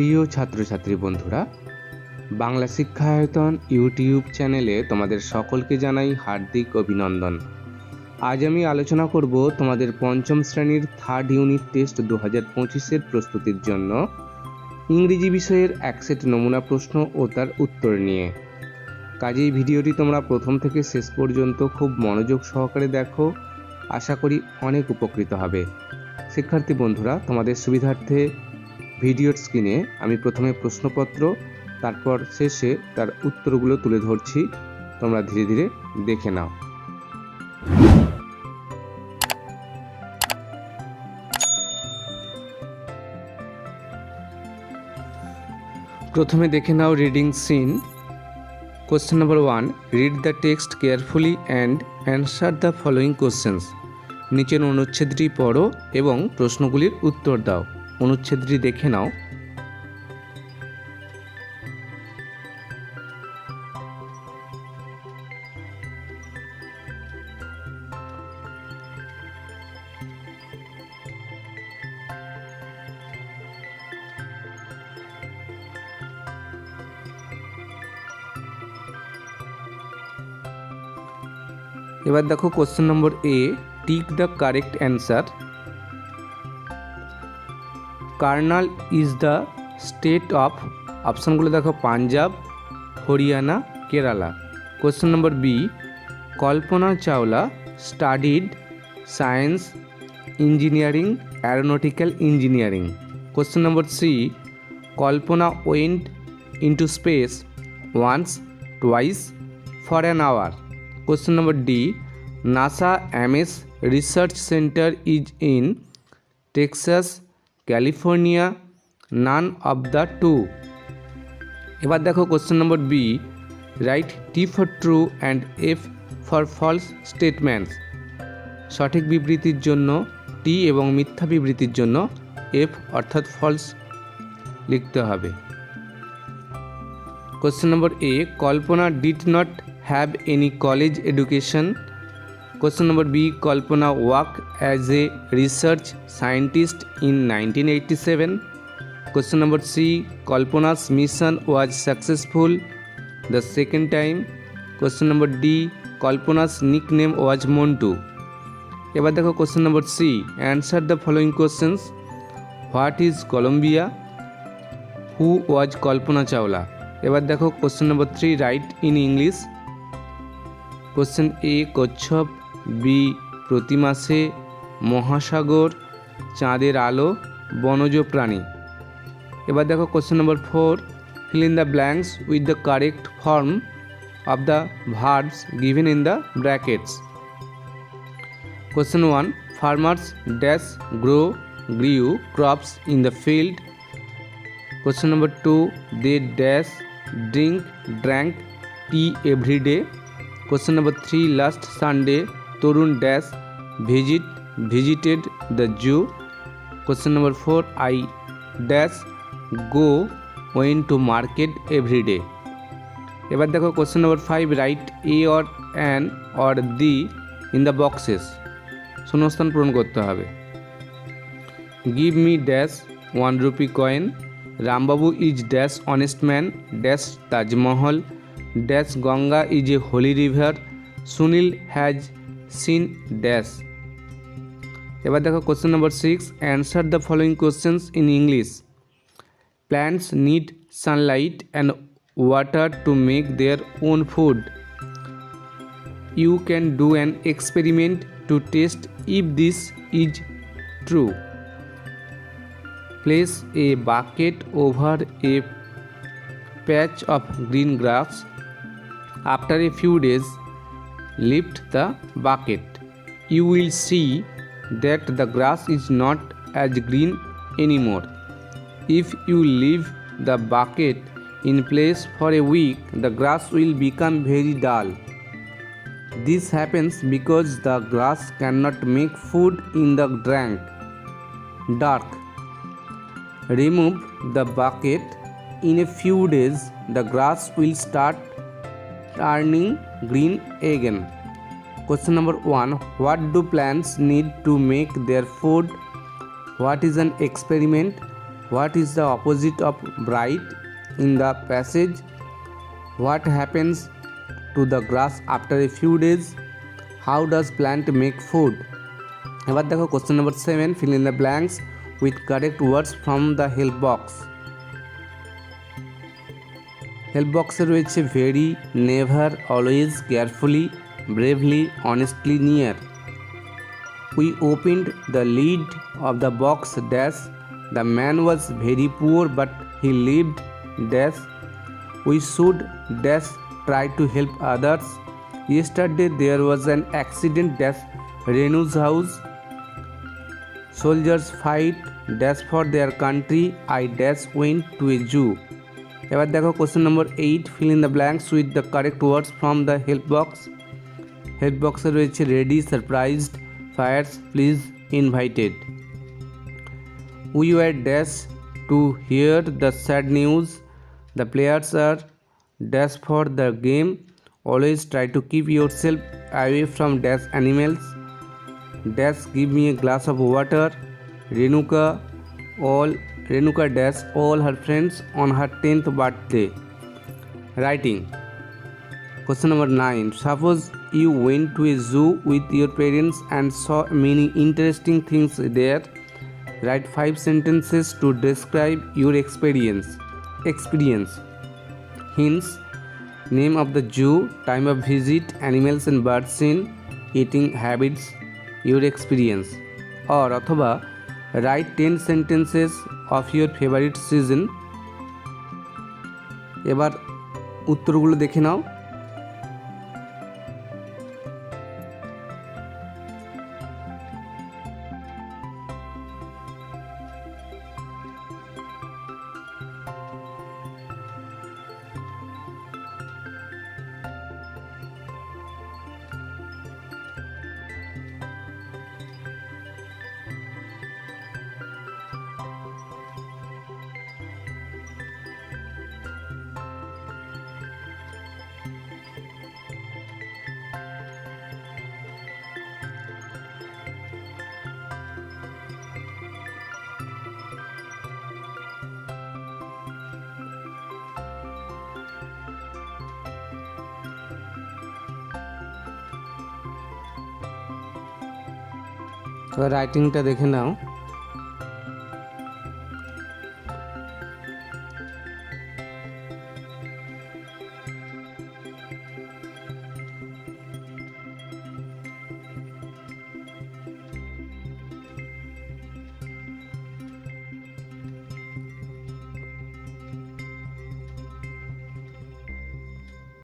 প্রিয় ছাত্রছাত্রী বন্ধুরা, বাংলা শিক্ষায়তন ইউটিউব চ্যানেলে তোমাদের সকলকে জানাই হার্দিক অভিনন্দন। আজ আমি আলোচনা করব তোমাদের পঞ্চম শ্রেণির থার্ড ইউনিট টেস্ট দু হাজার পঁচিশের প্রস্তুতির জন্য ইংরেজি বিষয়ের এক সেট নমুনা প্রশ্ন ও তার উত্তর নিয়ে। কাজেই ভিডিওটি তোমরা প্রথম থেকে শেষ পর্যন্ত খুব মনোযোগ সহকারে দেখো, আশা করি অনেক উপকৃত হবে। শিক্ষার্থী বন্ধুরা, তোমাদের সুবিধার্থে ভিডিওর স্ক্রিনে আমি প্রথমে প্রশ্নপত্র, তারপর শেষে তার উত্তরগুলো তুলে ধরছি। তোমরা ধীরে ধীরে দেখে নাও। প্রথমে দেখে নাও reading seen question number one read the text carefully and answer the following questions নিচের অনুচ্ছেদটি পড়ো এবং প্রশ্নগুলির উত্তর দাও। অনুচ্ছেদটি দেখে নাও। এবার দেখো question number A tick the correct answer Karnal is the state of অপশানগুলো দেখো Punjab Haryana Kerala. Question number B Kalpana Chawla studied science engineering aeronautical engineering. Question number C Kalpana went into space once twice for an hour. Question number D NASA MS research centre is in Texas, California, none of the two. এবার দেখো question number B write T for true and F for false statements সঠিক বিবৃতির জন্য টি এবং মিথ্যা বিবৃতির জন্য F অর্থাৎ ফলস লিখতে হবে। Question number A Kalpana did not have any college education question number b kalpana worked as a research scientist in 1987 question number c kalpana's mission was successful the second time question number d kalpana's nickname was montu এবার দেখো question number C answer the following questions what is Columbia who was Kalpana Chawla এবার দেখো question number three write in English question A কচ্ছপ B প্রতি মাসে মহাসাগর, চাঁদের আলো, বনজ প্রাণী। এবার দেখো question number four fill in the blanks with the correct form of the verbs given in the brackets question one farmers dash grow grew crops in the field question number two they dash drink drank tea every day Question number 3 Last Sunday Dash visit visited the zoo. Question number 4 I dash go went to market every day. এবার দেখো question number five, write a or an or the in the boxes. শূন্যস্থান পূরণ করতে হবে। Give me dash one rupee coin. Rambabu is dash honest man. Dash Taj Mahal. Dash Ganga is a holy river. Sunil has seen dash এবার দেখো question number six answer the following questions in English plants need sunlight and water to make their own food you can do an experiment to test if this is true place a bucket over a patch of green grass. After a few days, lift the bucket. You will see that the grass is not as green anymore. If you leave the bucket in place for a week, the grass will become very dull. This happens because the grass cannot make food in the drank. Dark. Remove the bucket. In a few days, the grass will start turning green again. Question number 1 What do plants need to make their food? What is an experiment? What is the opposite of bright in the passage? What happens to the grass after a few days? How does plant make food? এবার দেখো question number seven fill in the blanks with correct words from the help box help বক্সে রয়েছে very never always carefully bravely honestly near we opened the lid of the box dash the man was very poor but he lived dash we should dash try to help others yesterday there was an accident dash Renu's house soldiers fight dash for their country I dash went to a zoo এবার দেখো question number eight fill in the blanks with the correct words from the help box help বক্সে রয়েছে ready surprised fierce please invited we were dash to hear the sad news the players are dash for the game always try to keep yourself away from dash animals dash give me a glass of water. Renuka, all renuka dash all her friends on her 10th birthday writing question number 9 suppose you went to a zoo with your parents and saw many interesting things there write five sentences to describe your experience experience hints name of the zoo time of visit animals and birds seen eating habits your experience or অথবা write ten sentences of your favourite season. এবার উত্তরগুলো দেখে নাও। এবার রাইটিংটা দেখে নাও